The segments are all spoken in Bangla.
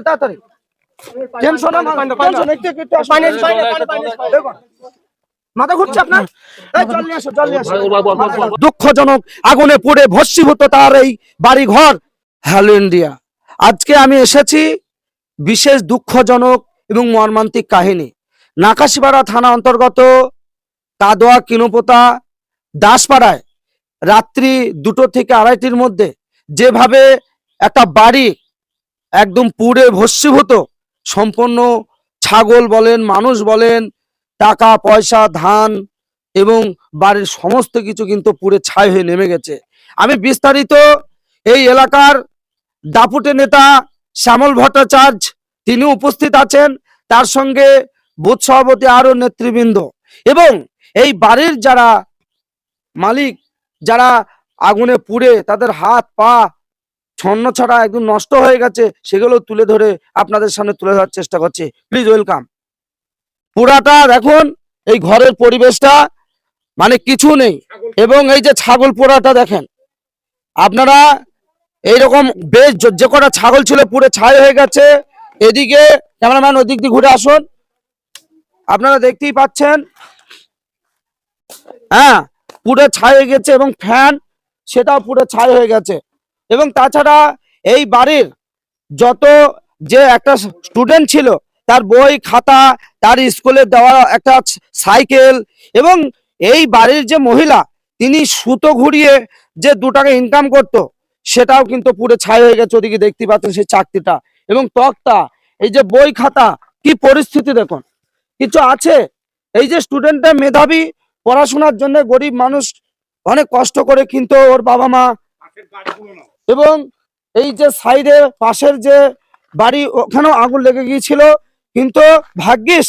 তাড়াতাড়ি টেনশন টেনশন একটু একটু মাথা ঘুরছে আপনার? দুঃখজনক আগুনে পুড়ে ভস্মীভূত তার এই বাড়ি ঘর হ্যালো ইন্ডিয়া। আজকে আমি এসেছি বিশেষ দুঃখজনক এবং মর্মান্তিক কাহিনী। নাকাশিপাড়া থানা অন্তর্গত কাদোয়া কিনোপোতা দাসপাড়ায় রাত্রি দুটো থেকে আড়াইটির মধ্যে যেভাবে একটা বাড়ি একদম পুড়ে ভস্মীভূত। সম্পূর্ণ ছাগল বলেন, মানুষ বলেন, টাকা, পয়সা, ধান এবং বাড়ির সমস্ত কিছু কিন্তু পুড়ে ছাই হয়ে নেমে গেছে। আমি বিস্তারিত এই এলাকার দাপুটে নেতা শ্যামল ভট্টাচার্য তিনি উপস্থিত আছেন। তার সঙ্গে বুথ সভাপতি আরও নেতৃবৃন্দ এবং এই বাড়ির যারা মালিক, যারা আগুনে পুড়ে তাদের হাত, পা ছন্ন ছাড়া একদম নষ্ট হয়ে গেছে, সেগুলো তুলে ধরে আপনাদের সামনে তুলে ধরার চেষ্টা করছে। প্লিজ ওয়েলকাম পুরাটা দেখুন, এই ঘরের পরিবেশটা মানে কিছু নেই। এবং এই যে ছাগল পোড়াটা দেখেন, আপনারা এইরকম বেশ, যে- কটা ছাগল ছিল পুরো ছাই হয়ে গেছে। এদিকে ক্যামেরাম্যান, ওদিক দিয়ে ঘুরে আসুন। আপনারা দেখতেই পাচ্ছেন হ্যাঁ পুরো ছাই হয়ে গেছে এবং ফ্যান, সেটাও পুরো ছাই হয়ে গেছে। এবং তাছাড়া এই বাড়ির যত যে একটা স্টুডেন্ট ছিল, তার বই, খাতা, তার স্কুলে দেওয়া একটা সাইকেল এবং এই বাড়ির যে মহিলা, তিনি সুতো ঘুরিয়ে যে দু টাকা ইনকাম করতো, সেটাও কিন্তু পুরো ছাই হয়ে গেছে ওদিকে দেখতে পাচ্ছেন সেই চাকরিটা। এবং তক্তা, এই যে বই, খাতা, কি পরিস্থিতি দেখুন। কিছু আছে? এই যে স্টুডেন্টটা মেধাবী, পড়াশোনার জন্য গরিব মানুষ, অনেক কষ্ট করে কিন্তু ওর বাবা মা এবং এই যে সাইডে পাশের যে বাড়ি, ওখানেও আগুন লেগে গিয়েছিল। কিন্তু ভাগ্যিস,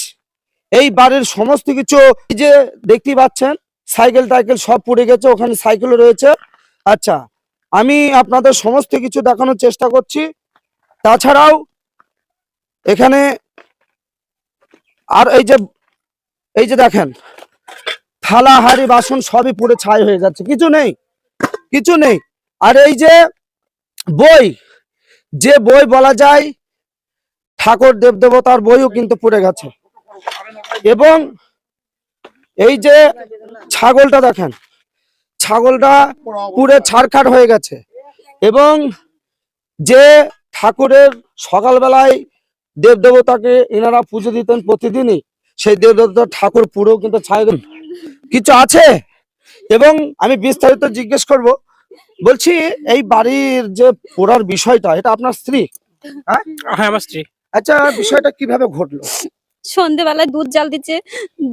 এই বাড়ির সমস্ত কিছু যে দেখতেই পাচ্ছেন, সাইকেল টাইকেল সব পড়ে গেছে, ওখানে সাইকেলও রয়েছে। আচ্ছা আমি আপনাদের সমস্ত কিছু দেখানোর চেষ্টা করছি। তাছাড়াও এখানে আর এই যে এই যে দেখেন, থালা, হাড়ি, বাসন সবই পুরো ছাই হয়ে যাচ্ছে। কিছু নেই কিছু নেই। আর এই যে বই, যে বই বলা যায় ঠাকুর দেবদেবতার বইও কিন্তু পুড়ে গেছে। এবং এই যে ছাগলটা দেখেন, ছাগলটা পুরে ছাড়খাড় হয়ে গেছে। এবং যে ঠাকুরের সকালবেলায় দেবদেবতাকে এনারা পুজো দিতেন প্রতিদিনই, সেই দেব দেবদেবতার ঠাকুর পুরো কিন্তু ছাই কিছু আছে? এবং আমি বিস্তারিত জিজ্ঞেস করব বলছি এই বাড়ির যে পোড়ার বিষয়টা এটা আপনার স্ত্রী? হ্যাঁ? আমার স্ত্রী। আচ্ছা বিষয়টা কীভাবে ঘটলো? সন্ধেবেলায় দুধ জাল দিচ্ছে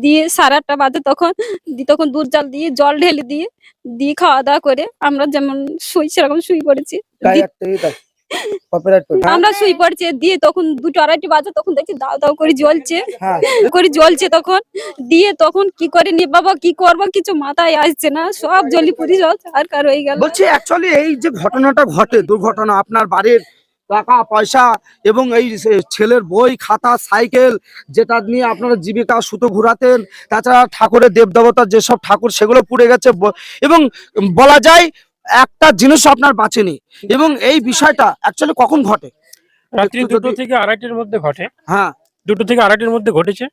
দিয়ে সাড়ে আটটা বাজে তখন দিয়ে তখন দুধ জাল দিয়ে জল ঢেলে দিয়ে দিয়ে খাওয়া দাওয়া করে আমরা যেমন শুই সেরকম শুই পড়েছি। কপিরাইট আমরা শুই পড়ছি দিয়ে তখন দুটো আড়াইটি বাজে তখন দেখছি দাও দাও করে জ্বলছে। হ্যাঁ। করে জ্বলছে তখন। দিয়ে তখন কি করে নি বাবা কি করব? কিছু মাথায় আসছে না। সব জলি পুরি সব আর কার হয়ে গেল। বলছি অ্যাকচুয়ালি এই যে ঘটনাটা ঘটে দুর্ঘটনা আপনার বাড়ির টাকা পয়সা এবং এই ছেলের বই খাতা সাইকেল যেটা নিয়ে আপনারা জীবিকা সুতো ঘুরাতেন তাছাড়া ঠাকুরের দেবদেবতার যেসব ঠাকুর সেগুলো পুড়ে গেছে। এবং বলা যায় একটা জিনিস আপনার বাঁচেনি। এবং এই বিষয়টা অ্যাকচুয়ালি কখন ঘটে? রাত্রি দুটো থেকে আড়াইটের মধ্যে ঘটে। হ্যাঁ। দুটো থেকে আড়াইটের মধ্যে ঘটেছে।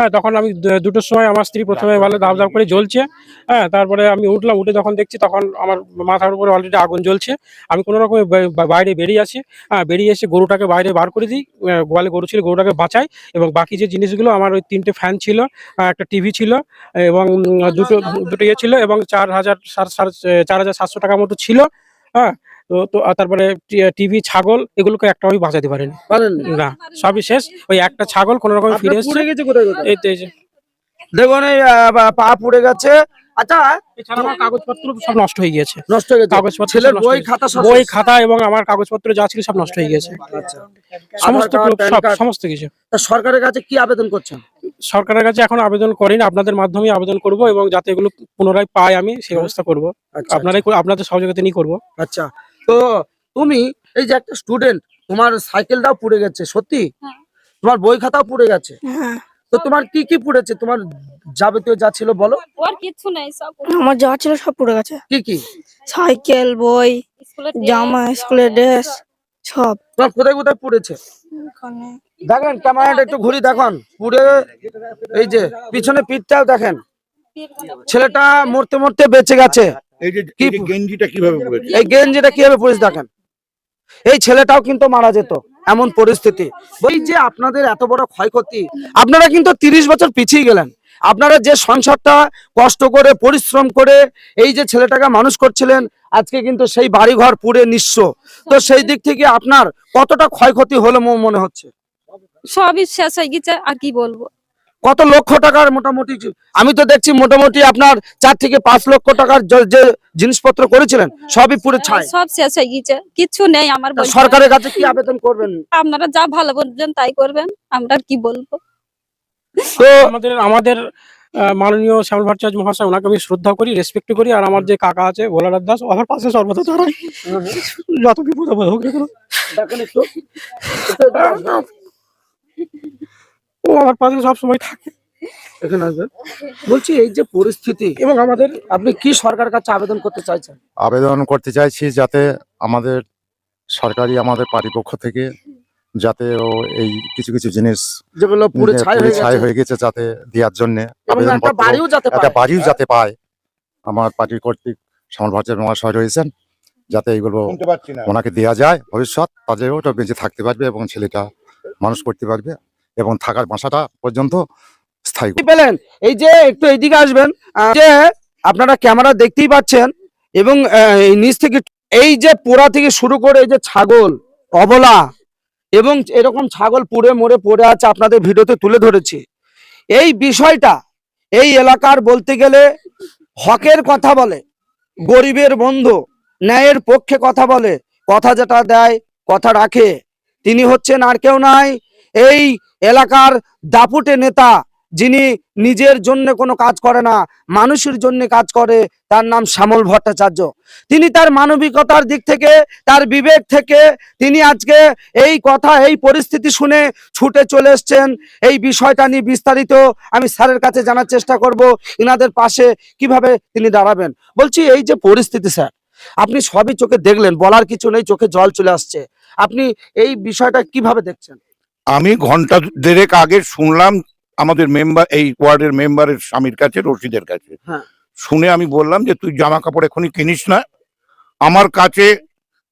হ্যাঁ তখন আমি দুটোর সময় আমার স্ত্রী প্রথমে ভালো দাব দাব করে জ্বলছে। হ্যাঁ তারপরে আমি উঠলাম, উঠে যখন দেখছি তখন আমার মাথার উপরে অলরেডি আগুন জ্বলছে। আমি কোনো রকমে বাইরে বেরিয়ে আসি। হ্যাঁ বেরিয়ে এসে গরুটাকে বাইরে বার করে দিই। গোয়ালে গরু ছিল, গরুটাকে বাঁচাই এবং বাকি যে জিনিসগুলো আমার ওই তিনটে ফ্যান ছিল একটা টিভি ছিল এবং দুটো দুটো ইয়ে ছিল এবং চার হাজার সাড়ে চার হাজার সাতশো টাকা মতো ছিল। হ্যাঁ তো তো তারপরে টিভি ছাগল এগুলোকে একটা আমি বাঁচাতে পারিনি। না? সবই শেষ। ওই একটা ছাগল কোন রকম ফিরে এসছে। গেছে দেখুন পা পুড়ে গেছে। আচ্ছা আমার কাগজপত্র সব নষ্ট হয়ে নষ্ট হয়ে গেছে। কাগজপত্র ছেলের বই খাতা বই খাতা এবং আমার কাগজপত্র যা ছিল সব নষ্ট হয়ে গেছে আচ্ছা। সমস্ত সব কিছু। সরকারের কাছে কি আবেদন করছেন? সরকারের কাছে এখন আবেদন করিনি আপনাদের মাধ্যমে আবেদন করব এবং যাতে এগুলো পুনরায় পাই আমি সেই ব্যবস্থা করব। আচ্ছা আপনারাই আপনাদের সহযোগিতা নিয়ে করব। আচ্ছা। তো তুমি এই যে একটা স্টুডেন্ট তোমার সাইকেলটাও পুড়ে গেছে সত্যি? হ্যাঁ। তোমার বই খাতাও পুড়ে গেছে। হ্যাঁ। তো তোমার কি কি পুড়েছে? তোমার যাবতীয় যা ছিল বলো। ওর কিচ্ছু নেই সব আমার যা ছিল সব পড়ে গেছে। কি কি? সাইকেল বই জামা স্কুলের ড্রেস সব। তোমার কোথায় কোথায় পুড়েছে? দেখেন ক্যামেরাটা একটু ঘুরি দেখুন। পুড়ে এই যে পিছনে পিঠটাও দেখেন। ছেলেটা মরতে মরতে বেঁচে গেছে। এই যে এই যে গেঞ্জিটা কীভাবে পড়েছে এই গেঞ্জিটা কীভাবে পড়েছে দেখেন। এই ছেলেটাও কিন্তু মারা যেত এমন পরিস্থিতি। ওই যে আপনাদের এত বড় ক্ষয়ক্ষতি আপনারা কিন্তু তিরিশ বছর পিছিয়ে গেলেন। আপনারা যে সংসারটা কষ্ট করে পরিশ্রম করে এই যে ছেলেটাকে মানুষ করছিলেন আজকে কিন্তু সেই বাড়িঘর পুড়ে নিঃস্ব। তো সেই দিক থেকে আপনার কতটা ক্ষয়ক্ষতি হলো মনে হচ্ছে? সবই শেষ হয়ে গেছে আর কি বলব? কত লক্ষ টাকার মোটামুটি আমি তো দেখছি মোটামুটি আপনার চার থেকে পাঁচ লক্ষ টাকার যে- জিনিসপত্র করেছিলেন সবই পুরো ছাই। সব শেষ হয়ে গেছে কিছু নেই আমার সরকারের কাছে কি আবেদন করবেন? আপনারা যা ভালো বলবেন তাই করবেন। আমরা কি বলব? তো আমাদের আমাদের আহ, মাননীয় শ্যামল ভট্টাচার্য মহাশয় ওনাকে আমি শ্রদ্ধা করি রেসপেক্ট করি আর আমার যে কাকা আছে ভোলানাথ দাস আমার পাশে সর্বদা দাঁড়ায়। যত বিপদ হোক ও আমার পাশে সবসময় থাকে। এখানে আসবেন বলছি এই যে পরিস্থিতি এবং আমাদের আপনি কি সরকারের কাছে আবেদন করতে চাইছেন? আবেদন করতে চাইছি যাতে আমাদের সরকারি আমাদের পার্টি পক্ষ থেকে যাতে ও এই কিছু কিছু জিনিস যেগুলো পুরো ছাই হয়ে ছাই গেছে। হয়ে গেছে যাতে দেওয়ার জন্য আবেদন একটা বাড়িও যাতে একটা পায়। বাড়িও যাতে পায়। আমার পার্টি কর্তৃক শ্যামল ভট্টাচার্য মহাশয় রয়েছেন যাতে এইগুলো শুনতে ওনাকে দেওয়া যায় ভবিষ্যৎ তাদেরও ওটা বেঁচে থাকতে পারবে এবং ছেলেটা মানুষ করতে পারবে। এবং থাকার বাসাটা পর্যন্ত স্থায়ী পেলেন? এই যে একটু এইদিকে আসবেন। যে আপনারা ক্যামেরা দেখতেই পাচ্ছেন এবং নিচ থেকে এই যে পোড়া থেকে শুরু করে এই যে ছাগল, অবলা এবং এরকম ছাগল পুড়ে মরে পড়ে আছে আপনাদের ভিডিওতে তুলে ধরেছি। এই বিষয়টা এই এলাকার বলতে গেলে হকের কথা বলে, গরিবের বন্ধু, ন্যায়ের পক্ষে কথা বলে, কথা যেটা দেয়, কথা রাখে। তিনি হচ্ছেন আর কেউ নাই এই এলাকার দাপুটে নেতা, যিনি নিজের জন্য কোনো কাজ করে না, মানুষের জন্য কাজ করে, তার নাম শ্যামল ভট্টাচার্য। তিনি তার মানবিকতার দিক থেকে, তার বিবেক থেকে, তিনি আজকে এই কথা, এই পরিস্থিতি শুনে ছুটে চলে এসছেন। এই বিষয়টা নিয়ে বিস্তারিত আমি স্যারের কাছে জানার চেষ্টা করব, ইনাদের পাশে কীভাবে তিনি দাঁড়াবেন। বলছি, এই যে পরিস্থিতি স্যার, আপনি সবই চোখে দেখলেন, বলার কিছু নেই, চোখে জল চলে আসছে। আপনি এই বিষয়টা কীভাবে দেখছেন? আমি ঘণ্টা দেড়েক আগে শুনলাম আমাদের মেম্বার এই ওয়ার্ডের মেম্বারের স্বামীর কাছে রশিদের কাছে। হ্যাঁ। শুনে আমি বললাম যে তুই জামা কাপড় এখনই কিনিস না। আমার কাছে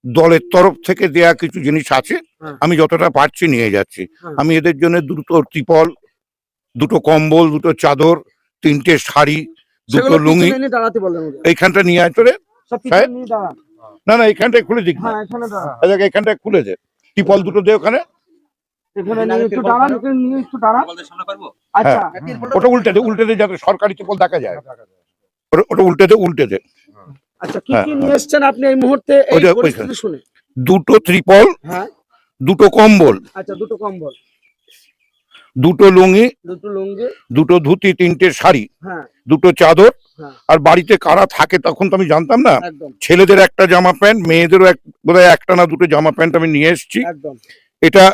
দলের তরফ থেকে দেয়া কিছু জিনিস আছে। হ্যাঁ। আমি যতটা পারছি নিয়ে যাচ্ছি। হ্যাঁ। আমি এদের জন্য দুটো ত্রিপল দুটো কম্বল দুটো চাদর তিনটে শাড়ি দুটো লুঙ্গি এইখানটা নিয়ে আয় তোরে। দাঁড়ান না না এইখানটায় খুলে দিক না। এখানে দাঁড়ান এদেখ, এইখানটায় খুলে দে। ত্রিপল দুটো দে ওখানে। এখানে নিয়ে একটু দাঁড়ান এখানে নিয়ে একটু দাঁড়ান। আচ্ছা। ওটা উল্টে দে উল্টে দে যাতে সরকারি ত্রিপল দেখা যায়। ওটা- ওটা উল্টে দে উল্টে দে আচ্ছা কি হ্যাঁ, কি নিয়ে এসেছেন আপনি এই মুহূর্তে? এই পরিস্থিতি শুনে। দুটো ত্রিপল হ্যাঁ। দুটো কম্বল। আচ্ছা দুটো কম্বল। দুটো লুঙ্গি দুটো লুঙ্গি। দুটো ধুতি তিনটে শাড়ি হ্যাঁ। দুটো চাদর। হ্যাঁ। আর বাড়িতে কারা থাকে তখন তো আমি জানতাম না। ছেলেদের একটা জামা প্যান্ট মেয়েদেরও এক বোধহয় একটা না দুটো জামা প্যান্ট আমি নিয়ে এসেছি। এটা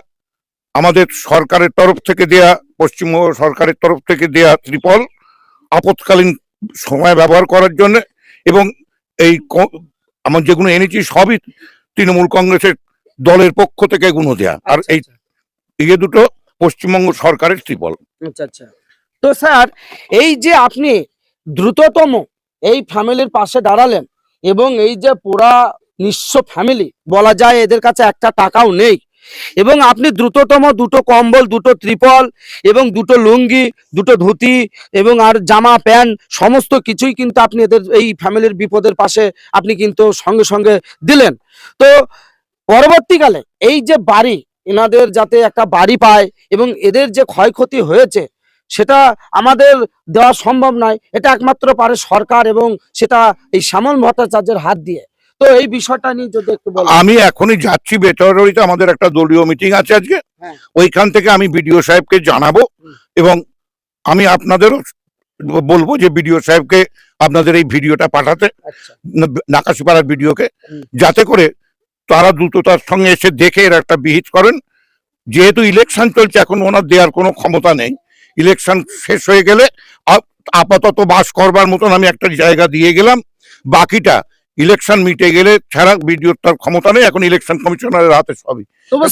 আমাদের সরকারের তরফ থেকে দেয়া পশ্চিমবঙ্গ সরকারের তরফ থেকে দেয়া ত্রিপল আপৎকালীন সময় ব্যবহার করার জন্য এবং এই আমার যেগুলো এনেছি সবই তৃণমূল কংগ্রেসের দলের পক্ষ থেকে এগুলো দেয়া। আর আচ্ছা, এই ইয়ে দুটো পশ্চিমবঙ্গ সরকারের ত্রিপল। আচ্ছা আচ্ছা। তো স্যার এই যে আপনি দ্রুততম এই ফ্যামিলির পাশে দাঁড়ালেন এবং এই যে পুরা নিঃস্ব ফ্যামিলি বলা যায় এদের কাছে একটা টাকাও নেই এবং আপনি দ্রুততম দুটো কম্বল, দুটো ত্রিপল এবং দুটো লুঙ্গি, দুটো ধুতি এবং আর জামা, প্যান্ট, সমস্ত কিছুই কিন্তু আপনি এদের এই ফ্যামিলির বিপদের পাশে আপনি কিন্তু সঙ্গে সঙ্গে দিলেন। তো পরবর্তীকালে এই যে বাড়ি, এনাদের যাতে একটা বাড়ি পায় এবং এদের যে ক্ষয়ক্ষতি হয়েছে, সেটা আমাদের দেওয়া সম্ভব নয়। এটা একমাত্র পারে সরকার এবং সেটা এই শ্যামল ভট্টাচার্যের হাত দিয়ে। তো এই বিষয়টা নিয়ে যদি একটু আমি এখনই যাচ্ছি বেতরিতে আমাদের একটা দলীয় মিটিং আছে আজকে। হ্যাঁ। ওইখান থেকে আমি বিডিও সাহেবকে জানাব এবং আমি আপনাদেরও বলব যে বিডিও সাহেবকে আপনাদের এই ভিডিওটা পাঠাতে আচ্ছা। নাকাশিপাড়ার ভিডিওকে। যাতে করে তারা দ্রুততার সঙ্গে এসে দেখে এর একটা বিহিত করেন। যেহেতু ইলেকশন চলছে এখন ওনার দেওয়ার কোনো ক্ষমতা নেই। ইলেকশন শেষ হয়ে গেলে আপাতত বাস করবার মতন আমি একটা জায়গা দিয়ে গেলাম। বাকিটা ইলেকশন মিটে গেলে ছাড়া বিডিওর তার ক্ষমতা নেই এখন ইলেকশন কমিশনারের হাতে সবই।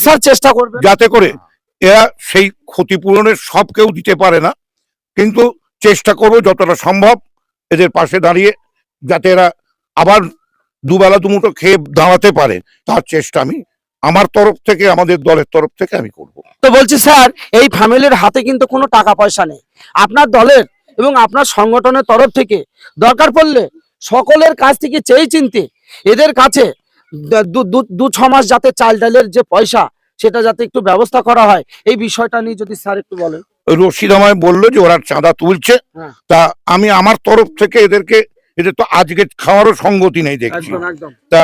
স্যার চেষ্টা করবেন। যাতে করে এরা সেই ক্ষতিপূরণের সব কেউ দিতে পারে না কিন্তু চেষ্টা করব যতটা সম্ভব এদের পাশে দাঁড়িয়ে যাতে এরা আবার দুবেলা দুমুটো খেয়ে দাঁড়াতে পারে তার চেষ্টা আমি আমার তরফ থেকে আমাদের দলের তরফ থেকে আমি করব। তো বলছি স্যার এই ফ্যামিলির হাতে কিন্তু কোনো টাকা পয়সা নেই। আপনার দলের এবং আপনার সংগঠনের তরফ থেকে দরকার পড়লে সকলের কাছ থেকে চেয়ে চিনতে এদের কাছে দু- ছ মাস যাতে চাল ডালের যে পয়সা সেটা যাতে একটু ব্যবস্থা করা হয় এই বিষয়টা নিয়ে যদি স্যার একটু বলেন। রশিদ আমায় বলল যে ওরা চাঁদা তুলছে। হ্যাঁ। তা আমি আমার তরফ থেকে এদেরকে এদের তো আজকে খাওয়ারও সঙ্গতি নেই দেখছি। তা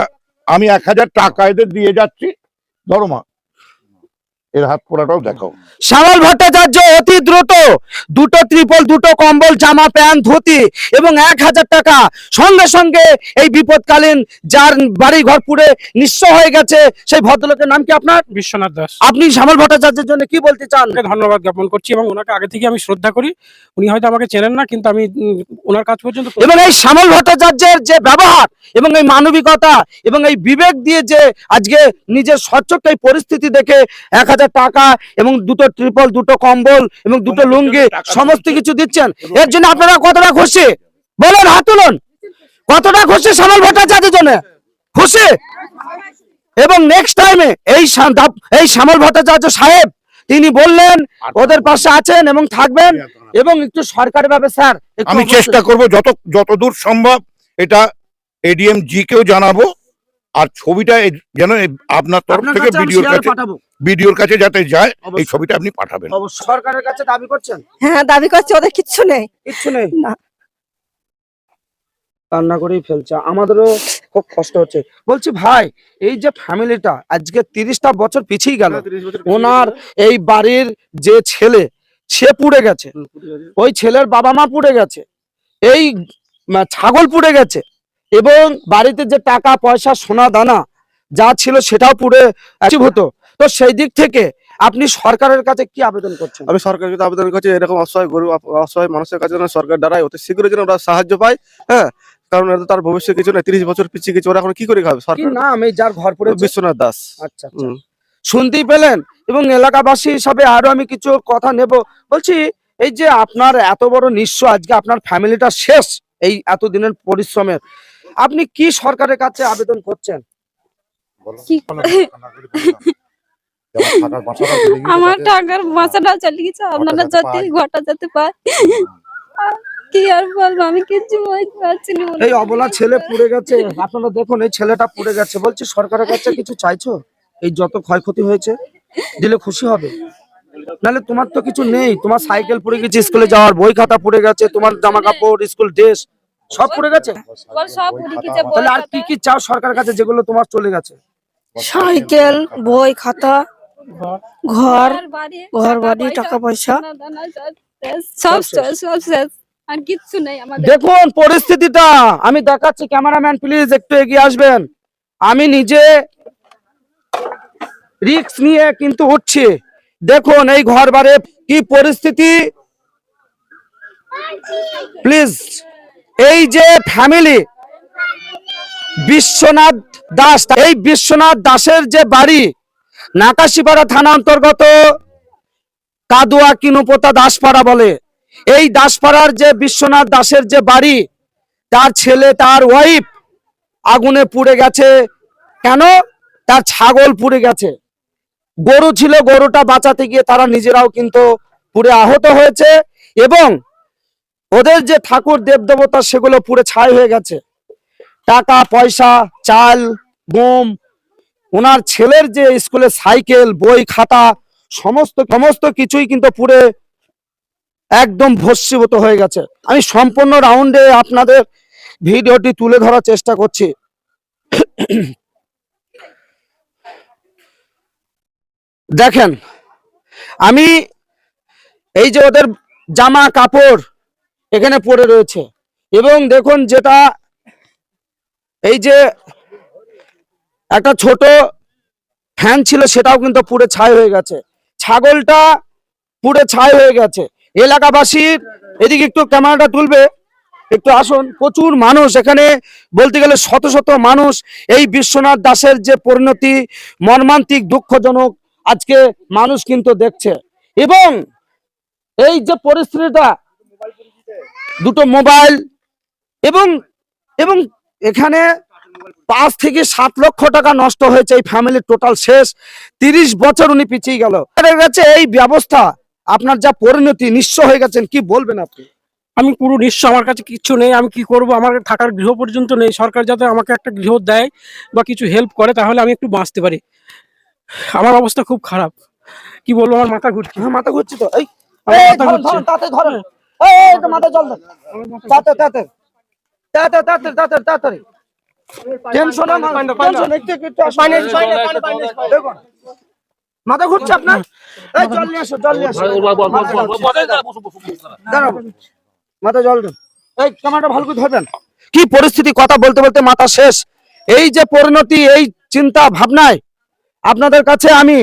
আমি এক হাজার টাকা এদের দিয়ে যাচ্ছি। ধরো মা এর হাত পোড়াটাও দেখাও। শ্যামল ভট্টাচার্য অতি দ্রুত দুটো ত্রিপল দুটো কম্বল জামা প্যান্ট ধুতি এবং এক হাজার টাকা সঙ্গে সঙ্গে এই বিপদকালীন যার বাড়ি ঘর পুড়ে নিঃস্ব হয়ে গেছে সেই ভদ্রলোকের নাম কি আপনার? বিশ্বনাথ দাস। আপনি শ্যামল ভট্টাচার্যের জন্য কি বলতে চান? ধন্যবাদ জ্ঞাপন করছি এবং ওনাকে আগে থেকে আমি শ্রদ্ধা করি। উনি হয়তো আমাকে চেনেন না কিন্তু আমি ওনার কাজ পর্যন্ত। এবং এই শ্যামল ভট্টাচার্যের যে ব্যবহার এবং এই মানবিকতা এবং এই বিবেক দিয়ে যে আজকে নিজের স্বচ্ছক এই পরিস্থিতি দেখে এক হাজার টাকা এবং দুটো ট্রিপল দুটো কম্বল এবং দুটো লুঙ্গি সমস্ত কিছু দিচ্ছেন। এর জন্য আপনারা কতটা খুশি? বলেন হাত তুলুন। কতটা খুশি শ্যামল ভট্টাচার্যের জন্য? খুশি? এবং নেক্সট টাইমে এই এই শ্যামল ভট্টাচার্য সাহেব তিনি বললেন ওদের পাশে আছেন এবং থাকবেন এবং একটু সরকারি ভাবে স্যার আমি চেষ্টা করব যত যতদূর সম্ভব এটা এডিএম জি কেও জানাব আর ছবিটা যেন আপনার তরফ থেকে কাছে ভিডিওর কাছে পাঠাবো। ভিডিওর কাছে যাতে যায় এই ছবিটা আপনি পাঠাবেন। সরকারের কাছে দাবি করছেন? হ্যাঁ দাবি করছে ওদের কিচ্ছু নেই। কিচ্ছু নেই? না। কান্না করেই ফেলছে। আমাদেরও খুব কষ্ট হচ্ছে। বলছি ভাই এই যে ফ্যামিলিটা আজকে তিরিশটা বছর পিছিয়ে গেল। ওনার এই বাড়ির যে ছেলে সে পুড়ে গেছে। ওই ছেলের বাবা মা পুড়ে গেছে। এই ছাগল পুড়ে গেছে। এবং বাড়িতে যে টাকা পয়সা সোনা দানা যা ছিল সেটাও পুড়ে অ্যাচিভ হতো। তো সেই দিক থেকে আপনি সরকারের কাছে কি আবেদন করছেন? আমি সরকারের কাছে আবেদন করছি এরকম অসহায় গরিব অসহায় মানুষের কাছে সরকার দ্বারাই অতি শীঘ্র যেন ওরা সাহায্য পায় হ্যাঁ? কারণ তো তার ভবিষ্যৎ কিছু না তিরিশ বছর পিছিয়ে গেছে ওরা এখন কি করে খাবে? সরকার না আমি যার ঘর পড়েছে বিশ্বনাথ দাস। আচ্ছা আচ্ছা। শুনতেই পেলেন এবং এলাকাবাসী হিসাবে আরও আমি কিছু কথা নেব। বলছি এই যে আপনার এত বড় নিঃস্ব আজকে আপনার ফ্যামিলিটা শেষ এই এতদিনের পরিশ্রমের। আপনি কি সরকারের কাছে আবেদন করছেন? আমার টাকার বাসাটা চলে গেছে আপনারা যেতে ঘটা যেতে পায়। কি আর বলব আমি কিছু পারছি না এই অবলা ছেলে পুড়ে গেছে। আপনারা দেখুন এই ছেলেটা পুড়ে গেছে। বলছি সরকারের কাছে কিছু চাইছো? এই যত ক্ষয়ক্ষতি হয়েছে দিলে খুশি হবে। নাহলে তোমার তো কিছু নেই। তোমার সাইকেল পুড়ে গেছে স্কুলে যাওয়ার বই খাতা পুড়ে গেছে তোমার জামা কাপড় স্কুল ড্রেস। সব পুড়ে গেছে? বল সব পুড়ে গেছে বই তাহলে আর কি কি চাও সরকারের কাছে যেগুলো তোমার চলে গেছে? সাইকেল বই খাতা ঘর ঘর বাড়ি টাকা পয়সা। সব সব শেষ, সব আর কিচ্ছু নেই আমাদের। দেখুন পরিস্থিতিটা আমি দেখাচ্ছি ক্যামেরাম্যান প্লিজ একটু এগিয়ে আসবেন। আমি নিজে রিক্স নিয়ে কিন্তু উঠছি। দেখুন এই ঘর বারে কি পরিস্থিতি। প্লিজ। এই যে ফ্যামিলি বিশ্বনাথ দাস, এই বিশ্বনাথ দাসের যে বাড়ি, নাকাশিপাড়া থানা অন্তর্গত কাদুয়া কিনুপোতা দাসপাড়া বলে, এই দাসপাড়ার যে বিশ্বনাথ দাসের যে বাড়ি, তার ছেলে, তার ওয়াইফ আগুনে পুড়ে গেছে। কেন? তার ছাগল পুড়ে গেছে। গরু ছিল, গরুটা বাঁচাতে গিয়ে তারা নিজেরাও কিন্তু পুড়ে আহত হয়েছে এবং ওদের যে ঠাকুর দেবদেবতা সেগুলো পুড়ে ছাই হয়ে গেছে। টাকা, পয়সা, চাল, গম, ওনার ছেলের যে স্কুলে সাইকেল, বই, খাতা, সমস্ত সমস্ত কিছুই কিন্তু পুড়ে একদম ভস্মীভূত হয়ে গেছে। আমি সম্পূর্ণ রাউন্ডে আপনাদের ভিডিওটি তুলে ধরার চেষ্টা করছি। দেখেন, আমি এই যে ওদের জামা কাপড় এখানে পড়ে রয়েছে। এবং দেখুন যেটা এই যে একটা ছোট ফ্যান ছিল, সেটাও কিন্তু পুড়ে ছাই হয়ে গেছে। ছাগলটা পুড়ে ছাই হয়ে গেছে। এলাকাবাসীর এদিকে একটু ক্যামেরাটা তুলবে, একটু আসুন। প্রচুর মানুষ এখানে, বলতে গেলে শত শত মানুষ। এই বিশ্বনাথ দাসের যে পরিণতি, মর্মান্তিক, দুঃখজনক, আজকে মানুষ কিন্তু দেখছে। এবং এই যে পরিস্থিতিটা দুটো মোবাইল এবং এবং এখানে পাঁচ থেকে সাত লক্ষ টাকা নষ্ট হয়েছে এই ফ্যামিলির টোটাল শেষ। তিরিশ বছর উনি পিছিয়ে গেল। কাছে এই ব্যবস্থা আপনার যা পরিণতি নিঃস্ব হয়ে গেছেন কি বলবেন আপনি? আমি পুরো নিঃস্ব আমার কাছে কিচ্ছু নেই আমি কি করব? আমার থাকার গৃহ পর্যন্ত নেই। সরকার যাতে আমাকে একটা গৃহ দেয় বা কিছু হেল্প করে তাহলে আমি একটু বাঁচতে পারি। আমার অবস্থা খুব খারাপ। কি বলব আমার মাথা ঘুরছে। হ্যাঁ মাথা ঘুরছে তো। এই মাথা ঘুরছে। তাড়াতাড়ি ধরুন। এই, মাথা জল দেন। তাড়াতাড়ি, তাড়াতাড়ি। তাড়াতাড়ি, তাড়াতাড়ি, তাড়াতাড়ি, তাড়াতাড়ি। টেনশন, একটু, একটু, একটু দেখুন। মাথা ঘুরছে আপনার? এই জল নিয়ে আসো জল নিয়ে আসো। দাঁড়াও। মাথা জল দেন এই ক্যামেরাটা ভালো করে ধরবেন। কি পরিস্থিতি? কথা বলতে বলতে মাথা শেষ। এই যে পরিণতি এই চিন্তা ভাবনায় আপনাদের কাছে আমি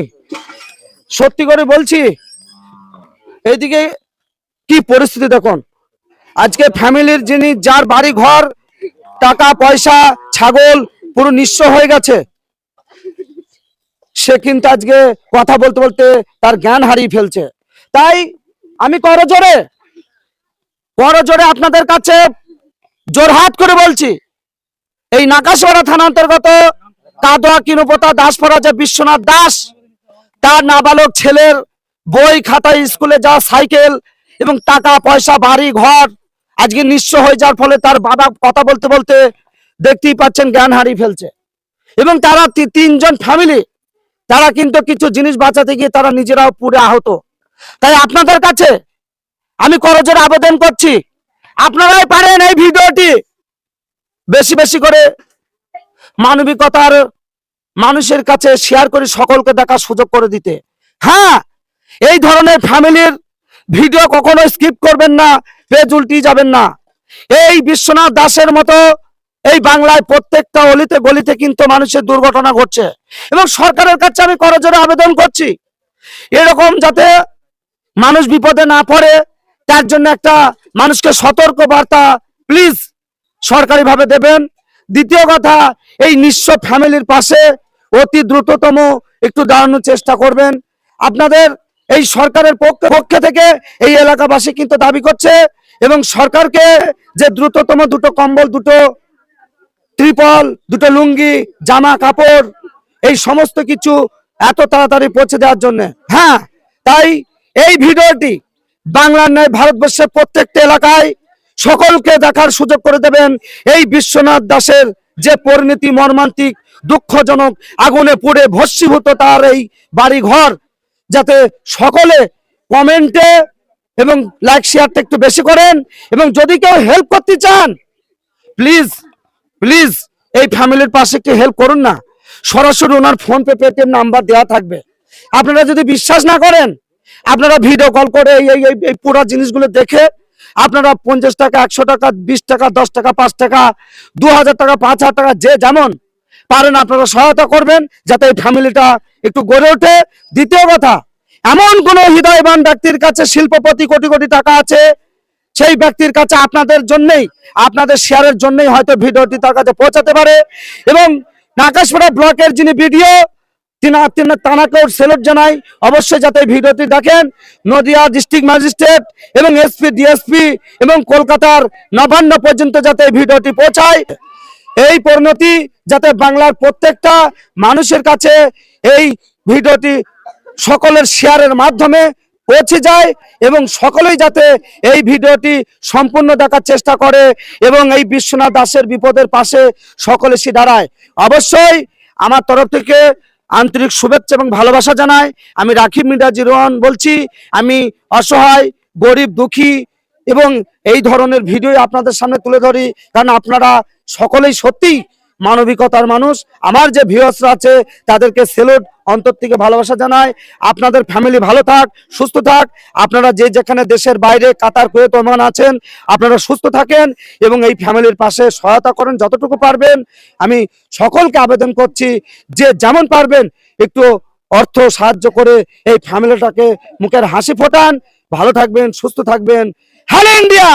সত্যি করে বলছি এইদিকে কি পরিস্থিতি দেখুন? আজকে ফ্যামিলির যিনি যার বাড়ি ঘর টাকা, পয়সা, ছাগল পুরো নিঃস্ব হয়ে গেছে। সে কিন্তু আজকে কথা বলতে বলতে তার জ্ঞান হারিয়ে ফেলছে। তাই আমি করজোরে করজোরে আপনাদের কাছে জোরহাট করে বলছি, এই নাকাশপাড়া থানা অন্তর্গত কাদোয়া, কিনুপতা দাসপাড়া যে বিশ্বনাথ দাস, তার নাবালক ছেলের বই খাতা স্কুলে যা সাইকেল এবং টাকা, পয়সা, বাড়ি, ঘর আজকে নিঃস্ব হয়ে যাওয়ার ফলে তার বাবা কথা বলতে বলতে দেখতেই পাচ্ছেন জ্ঞান হারিয়ে ফেলছে। এবং তারা তিনজন ফ্যামিলি তারা কিন্তু কিছু জিনিস বাঁচাতে গিয়ে তারা নিজেরাও পুরে আহত। তাই আপনাদের কাছে আমি করজোরে আবেদন করছি। আপনারাই পারেন এই ভিডিওটি। বেশি বেশি করে মানবিকতার মানুষের কাছে শেয়ার করে সকলকে দেখার সুযোগ করে দিতে। হ্যাঁ এই ধরনের ফ্যামিলির ভিডিও কখনো স্কিপ করবেন না, পেজ উল্টিয়ে যাবেন না। এই বিশ্বনাথ দাসের মতো এই বাংলায় প্রত্যেকটা অলিতে গলিতে কিন্তু মানুষের দুর্ঘটনা ঘটছে। এবং সরকারের কাছে আমি করজোরে আবেদন করছি, এরকম যাতে মানুষ বিপদে না পড়ে, তার জন্য একটা মানুষকে সতর্ক বার্তা প্লিজ সরকারিভাবে দেবেন। দ্বিতীয় কথা, এই নিঃস্ব ফ্যামিলির পাশে অতি দ্রুততম একটু দাঁড়ানোর চেষ্টা করবেন। আপনাদের এই সরকারের পক্ষ পক্ষ থেকে এই এলাকাবাসী কিন্তু দাবি করছে এবং সরকারকে যে দ্রুততম দুটো কম্বল, দুটো ত্রিপল, দুটো লুঙ্গি, জামা, কাপড়, এই সমস্ত কিছু এত তাড়াতাড়ি পৌঁছে দেওয়ার জন্য। হ্যাঁ তাই এই ভিডিওটি বাংলার ন্যায় ভারতবর্ষের প্রত্যেকটা এলাকায় সকলকে দেখার সুযোগ করে দেবেন। এই বিশ্বনাথ দাসের যে পরিণতি মর্মান্তিক, দুঃখজনক, আগুনে পুড়ে ভস্মীভূত তার এই বাড়ি ঘর যাতে সকলে কমেন্টে এবং লাইক শেয়ারটা একটু বেশি করেন এবং যদি কেউ হেল্প করতে চান প্লিজ প্লিজ এই ফ্যামিলির পাশে একটু হেল্প করুন না। সরাসরি ওনার ফোন পে পেটিএম নাম্বার দেওয়া থাকবে। আপনারা যদি বিশ্বাস না করেন, আপনারা ভিডিও কল করে এই- এই পুরো জিনিসগুলো দেখে আপনারা পঞ্চাশ টাকা, একশো টাকা, বিশ টাকা, দশ টাকা, পাঁচ টাকা, দু হাজার টাকা, পাঁচ হাজার টাকা, যে যেমন পারেন, আপনারা সহায়তা করবেন যাতে এই ফ্যামিলিটা একটু গড়ে ওঠে। দ্বিতীয় কথা, এমন কোন হৃদয়বান ব্যক্তির কাছে শিল্পপতি কোটি কোটি টাকা আছে? সেই ব্যক্তির কাছে আপনাদের জন্যই, আপনাদের শেয়ারের জন্যই হয়তো ভিডিওটি তার কাছে পৌঁছাতে পারে। এবং নাকাশপাড়া ব্লকের যিনি ভিডিও তিনি তিনি তানাকেও সেলুট জানাই, অবশ্যই যাতে ভিডিওটি দেখেন। নদিয়া ডিস্ট্রিক্ট ম্যাজিস্ট্রেট এবং এসপি, ডিএসপি এবং কলকাতার নবান্ন পর্যন্ত যাতে ভিডিওটি পৌঁছায়। এই পরিণতি যাতে বাংলার প্রত্যেকটা মানুষের কাছে এই ভিডিওটি সকলের শেয়ারের মাধ্যমে পৌঁছে যায় এবং সকলেই যাতে এই ভিডিওটি সম্পূর্ণ দেখার চেষ্টা করে এবং এই বিশ্বনাথ দাসের বিপদের পাশে সকলে সে দাঁড়ায়। অবশ্যই আমার তরফ থেকে আন্তরিক শুভেচ্ছা এবং ভালোবাসা জানায়। আমি রাখিব মিরাজি রোহন বলছি, আমি অসহায়, গরিব, দুঃখী এবং এই ধরনের ভিডিও আপনাদের সামনে তুলে ধরি, কারণ আপনারা সকলেই সত্যি মানবিকতার মানুষ। আমার যে ভিউয়ার্সরা আছে, তাদেরকে সেলুট অন্তর থেকে ভালোবাসা জানাই। আপনাদের ফ্যামিলি ভালো থাক, সুস্থ থাক। আপনারা যে যেখানে দেশের বাইরে, কাতার, কুয়েত, ওমান আছেন, আপনারা সুস্থ থাকেন এবং এই ফ্যামিলির পাশে সহায়তা করেন যতটুকু পারবেন। আমি সকলকে আবেদন করছি, যে যেমন পারবেন, একটু অর্থ সাহায্য করে এই ফ্যামিলিটাকে মুখের হাসি ফোটান। ভালো থাকবেন, সুস্থ থাকবেন। Hello India